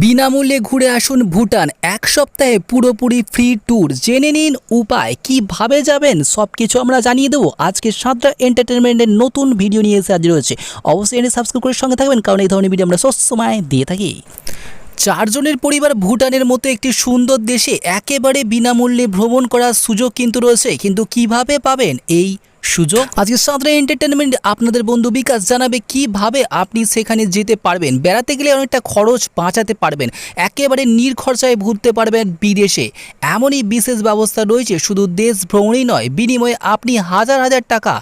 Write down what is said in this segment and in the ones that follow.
বিনামূল্যে ঘুরে আসুন ভুটান। এক সপ্তাহে পুরোপুরি ফ্রি ট্যুর। জেনে নিন উপায়, কীভাবে যাবেন সব কিছু আমরা জানিয়ে দেবো। আজকে সাতটা এন্টারটেনমেন্টের নতুন ভিডিও নিয়ে এসে হাজির হয়েছে। অবশ্যই এনে সাবস্ক্রাইব করে সঙ্গে থাকবেন, কারণ এই ধরনের ভিডিও আমরা সবসময় দিয়ে থাকি। চারজনের পরিবার ভুটানের মতো একটি সুন্দর দেশে একেবারে বিনামূল্যে ভ্রমণ করার সুযোগ কিন্তু রয়েছে। কিন্তু কীভাবে পাবেন এই সুযোগ? আজকে সাঁতরা এন্টারটেনমেন্ট আপনাদের বন্ধু বিকাশ জানাবে কীভাবে আপনি সেখানে যেতে পারবেন। বেড়াতে গেলে অনেকটা খরচ বাঁচাতে পারবেন। একেবারে নির্খরচায় ঘুরতে পারবেন বিদেশে। এমনই বিশেষ ব্যবস্থা রয়েছে, শুধু দেশ ভ্রমণই নয়, বিনিময়ে আপনি হাজার হাজার টাকা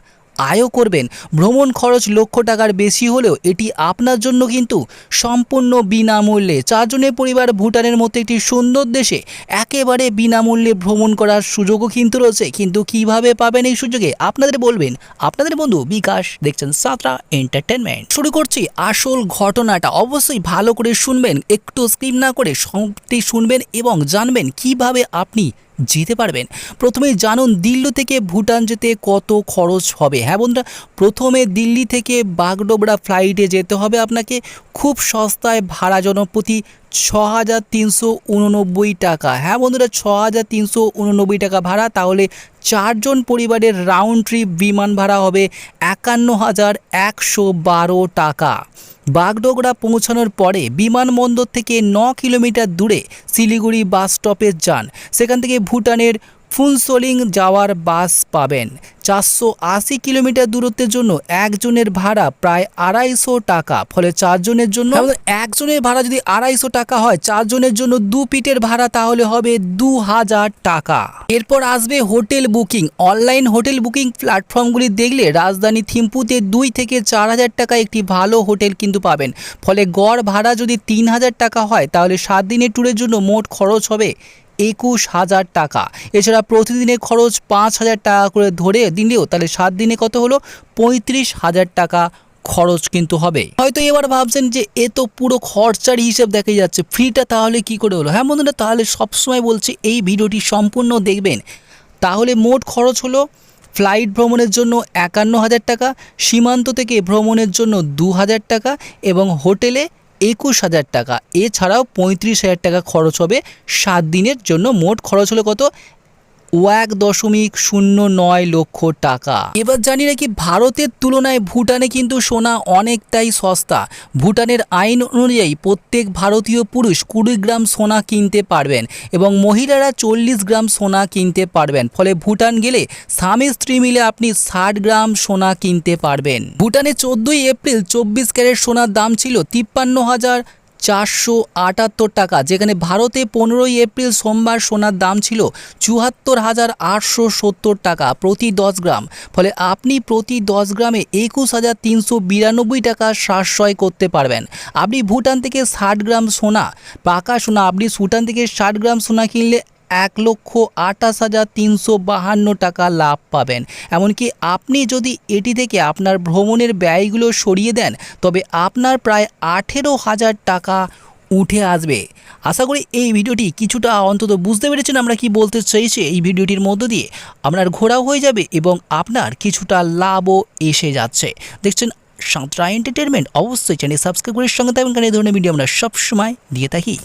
আয়ও করবেন। ভ্রমণ খরচ লক্ষ টাকার বেশি হলেও এটি আপনার জন্য কিন্তু সম্পূর্ণ বিনামূল্যে। চারজনের পরিবার ভুটানের মতো একটি সুন্দর দেশে একেবারে বিনামূল্যে ভ্রমণ করার সুযোগও কিন্তু রয়েছে। কিন্তু কীভাবে পাবেন এই সুযোগে আপনাদের বলবেন। আপনাদের বন্ধু বিকাশ, দেখছেন সাতরা এন্টারটেনমেন্ট। শুরু করছি আসল ঘটনাটা। অবশ্যই ভালো করে শুনবেন, একটু স্ক্রিপ না করে সবটি শুনবেন এবং জানবেন কীভাবে আপনি যেতে পারবেন। প্রথমেই জানুন দিল্লি থেকে ভুটান যেতে কত খরচ হবে। হ্যাঁ বন্ধুরা, প্রথমে দিল্লি থেকে বাগডোবরা ফ্লাইটে যেতে হবে আপনাকে। খুব সস্তায় ভাড়া জনপ্রতি ছ হাজার তিনশো উননব্বই টাকা। হ্যাঁ বন্ধুরা ছ হাজার তিনশো উননব্বই টাকা ভাড়া। তাহলে চারজন পরিবারের রাউন্ড ট্রিপ বিমান ভাড়া হবে একান্ন হাজার একশো বারো টাকা। বাগডোগরা পৌঁছানোর পরে বিমানবন্দর থেকে ন কিলোমিটার দূরে শিলিগুড়ি বাস স্টপেজ যান। সেখান থেকে ভুটানের ফুনসোলিং যাওয়ার বাস পাবেন। চারশো আশি কিলোমিটার দূরত্বের জন্য একজনের ভাড়া প্রায় আড়াইশো টাকা। ফলে চারজনের জন্য একজনের ভাড়া যদি আড়াইশো টাকা হয়, চারজনের জন্য দু পিটের ভাড়া তাহলে হবে দু হাজার টাকা। এরপর আসবে hotel booking. Online hotel booking প্ল্যাটফর্মগুলি দেখলে রাজধানী থিম্পুতে দুই থেকে চার হাজার টাকা একটি ভালো হোটেল কিন্তু পাবেন। ফলে গড় ভাড়া যদি তিন হাজার টাকা হয়, তাহলে সাত দিনের ট্যুরের জন্য মোট খরচ হবে একুশ হাজার টাকা। এছাড়া প্রতিদিনের খরচ পাঁচ হাজার টাকা করে ধরে দিলেও তাহলে সাত দিনে কত হলো? পঁয়ত্রিশ হাজার টাকা খরচ কিন্তু হবে। হয়তো এবার ভাবছেন যে এ তো পুরো খরচার হিসেব দেখা যাচ্ছে, ফ্রিটা তাহলে কি করে হলো? হ্যাঁ বন্ধুরা, তাহলে সবসময় বলছি এই ভিডিওটি সম্পূর্ণ দেখবেন। তাহলে মোট খরচ হলো ফ্লাইট ভ্রমণের জন্য একান্ন হাজার টাকা, সীমান্ত থেকে ভ্রমণের জন্য দু হাজার টাকা এবং হোটেলে একুশ হাজার টাকা। এছাড়াও পঁয়ত্রিশ হাজার টাকা খরচ হবে। সাত দিনের জন্য মোট খরচ হলো কত? এক দশমিক শূন্য নয় লক্ষ টাকা। এবার জানি নাকি ভারতের তুলনায় ভুটানে কিন্তু সোনা অনেকটাই সস্তা। ভুটানের আইন অনুযায়ী প্রত্যেক ভারতীয় পুরুষ কুড়ি গ্রাম সোনা কিনতে পারবেন এবং মহিলারা চল্লিশ গ্রাম সোনা কিনতে পারবেন। ফলে ভুটান গেলে স্বামী স্ত্রী মিলে আপনি ষাট গ্রাম সোনা কিনতে পারবেন। ভুটানে চোদ্দোই এপ্রিল চব্বিশ ক্যারেট সোনার দাম ছিল তিপ্পান্ন হাজার চারশো আটাত্তর টাকা, যেখানে ভারতে পনেরোই এপ্রিল সোমবার সোনার দাম ছিল চুয়াত্তর হাজার আটশো সত্তর টাকা প্রতি দশ গ্রাম। ফলে আপনি প্রতি দশ গ্রামে একুশ হাজার তিনশো বিরানব্বই টাকা সাশ্রয় করতে পারবেন। আপনি ভুটান থেকে ষাট গ্রাম সোনা, পাকা সোনা, আপনি সুটান থেকে ষাট গ্রাম সোনা কিনলে এক লক্ষ আঠাশ হাজার তিনশো বাহান্ন টাকা লাভ পাবেন। এমনকি আপনি যদি এটি থেকে আপনার ভ্রমণের ব্যয়গুলো সরিয়ে দেন, তবে আপনার প্রায় আঠেরো হাজার টাকা উঠে আসবে। আশা করি এই ভিডিওটি কিছুটা অন্তত বুঝতে পেরেছেন আমরা কি বলতে চাইছি এই ভিডিওটির মধ্য দিয়ে। আপনার ঘোরাও হয়ে যাবে এবং আপনার কিছুটা লাভও এসে যাচ্ছে। দেখছেন, সাঁতরা এন্টারটেনমেন্ট অবশ্যই চ্যানেল সাবস্ক্রাইব করে সঙ্গে থাকবেন কারণ এই ধরনের ভিডিও আমরা সবসময় দিয়ে থাকি।